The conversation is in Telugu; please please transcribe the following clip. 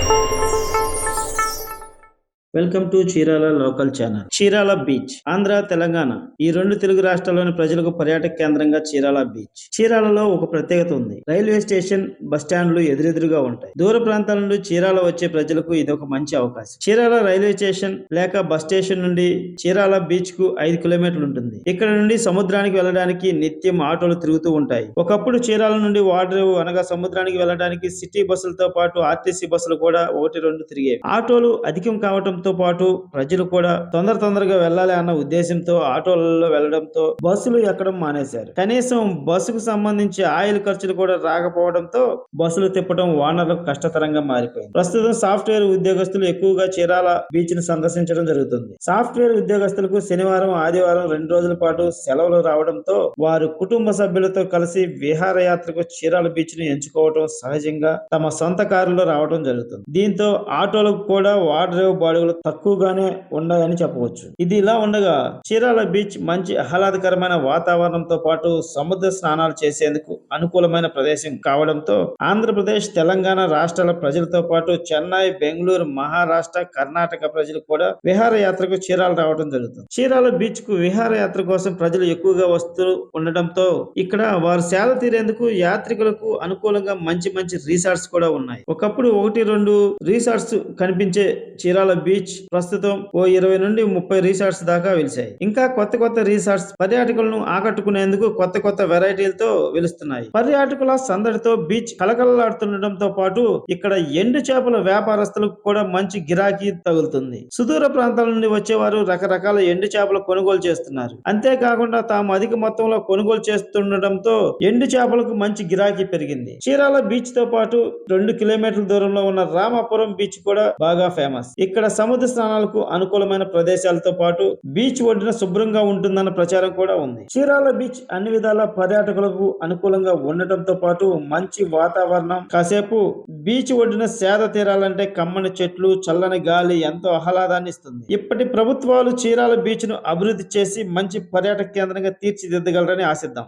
Thank you. Welcome to Chirala local channel. Chirala beach Andhra Telangana. ఈ రెండు తెలుగు రాష్ట్రాల్లోని ప్రజలకు పర్యాటక కేంద్రంగా చీరాల బీచ్. చీరాలలో ఒక ప్రత్యేకత ఉంది. రైల్వే స్టేషన్ బస్ స్టాండ్లు ఎదురెదురుగా ఉంటాయి. దూర ప్రాంతాల నుండి చీరాల వచ్చే ప్రజలకు ఇది ఒక మంచి అవకాశం. చీరాల రైల్వే స్టేషన్ లేక బస్ స్టేషన్ నుండి చీరాల బీచ్కు ఐదు కిలోమీటర్లు ఉంటుంది. ఇక్కడ నుండి సముద్రానికి వెళ్ళడానికి నిత్యం ఆటోలు తిరుగుతూ ఉంటాయి. ఒకప్పుడు చీరాల నుండి వాటర్ అనగా సముద్రానికి వెళ్ళడానికి సిటీ బస్సులతో పాటు ఆర్టీసీ బస్సులు కూడా ఒకటి రెండు తిరిగేవి. ఆటోలు అధికం కావడంతో పాటు ప్రజలు కూడా తొందర తొందరగా వెళ్ళాలి అన్న ఉద్దేశంతో ఆటోలలో వెళ్ళడంతో బస్సులు ఎక్కడం మానేశారు. కనీసం బస్సుకు సంబంధించి ఆయిల్ ఖర్చులు కూడా రాకపోవడంతో బస్సులు తిప్పడం ఓనర్లకు కష్టతరంగా మారిపోయింది. ప్రస్తుతం సాఫ్ట్వేర్ ఉద్యోగస్తులు ఎక్కువగా చీరాల బీచ్ను సందర్శించడం జరుగుతుంది. సాఫ్ట్వేర్ ఉద్యోగస్తులకు శనివారం ఆదివారం రెండు రోజుల పాటు సెలవులు రావడంతో వారు కుటుంబ సభ్యులతో కలిసి విహారయాత్రకు చీరాల బీచ్ను ఎంచుకోవడం సహజంగా తమ సొంత కారులో రావడం జరుగుతుంది. దీంతో ఆటోలకు కూడా వాటర్ బాడుగులు తక్కువగానే ఉన్నాయని చెప్పవచ్చు. ఇది ఇలా ఉండగా చీరాల బీచ్ మంచి ఆహ్లాదకరమైన వాతావరణంతో పాటు సముద్ర స్నానాలు చేసేందుకు అనుకూలమైన ప్రదేశం కావడంతో ఆంధ్రప్రదేశ్ తెలంగాణ రాష్ట్రాల ప్రజలతో పాటు చెన్నై బెంగళూరు మహారాష్ట్ర కర్ణాటక ప్రజలు కూడా విహారయాత్రకు చీరాలు రావడం జరుగుతుంది. చీరాల బీచ్కు విహారయాత్ర కోసం ప్రజలు ఎక్కువగా వస్తూ ఉండడంతో ఇక్కడ వారు సేల తీరేందుకు యాత్రికులకు అనుకూలంగా మంచి మంచి రీసార్ట్స్ కూడా ఉన్నాయి. ఒకప్పుడు ఒకటి రెండు రిసార్ట్స్ కనిపించే చీరాల బీచ్ బీచ్ ప్రస్తుతం ఓ ఇరవై నుండి ముప్పై రిసార్ట్స్ దాకా వెలిశాయి. ఇంకా కొత్త కొత్త రిసార్ట్స్ పర్యాటకులను ఆకట్టుకునేందుకు కొత్త కొత్త వెరైటీలతో వెలుస్తున్నాయి. పర్యాటకుల సందడితో బీచ్ కలకలలాడుతుండటంతో పాటు ఇక్కడ ఎండు చేపల వ్యాపారస్తులకు కూడా మంచి గిరాకీ తగులుతుంది. సుదూర ప్రాంతాల నుండి వచ్చేవారు రకరకాల ఎండు చేపలు కొనుగోలు చేస్తున్నారు. అంతేకాకుండా తాము అధిక మొత్తంలో కొనుగోలు చేస్తుండటంతో ఎండు చేపలకు మంచి గిరాకీ పెరిగింది. చీరాల బీచ్తో పాటు రెండు కిలోమీటర్ల దూరంలో ఉన్న రామాపురం బీచ్ కూడా బాగా ఫేమస్. ఇక్కడ సముద్ర స్నానాలకు అనుకూలమైన ప్రదేశాలతో పాటు బీచ్ ఒడ్డున శుభ్రంగా ఉంటుందన్న ప్రచారం కూడా ఉంది. చీరాల బీచ్ అన్ని విధాల పర్యాటకులకు అనుకూలంగా ఉండటంతో పాటు మంచి వాతావరణం. కాసేపు బీచ్ ఒడ్డున సేద తీరాలంటే కమ్మని చెట్లు చల్లని గాలి ఎంతో ఆహ్లాదాన్ని ఇస్తుంది. ఇప్పటి ప్రభుత్వాలు చీరాల బీచ్ను అభివృద్ధి చేసి మంచి పర్యాటక కేంద్రంగా తీర్చిదిద్దగలరని ఆశిద్దాం.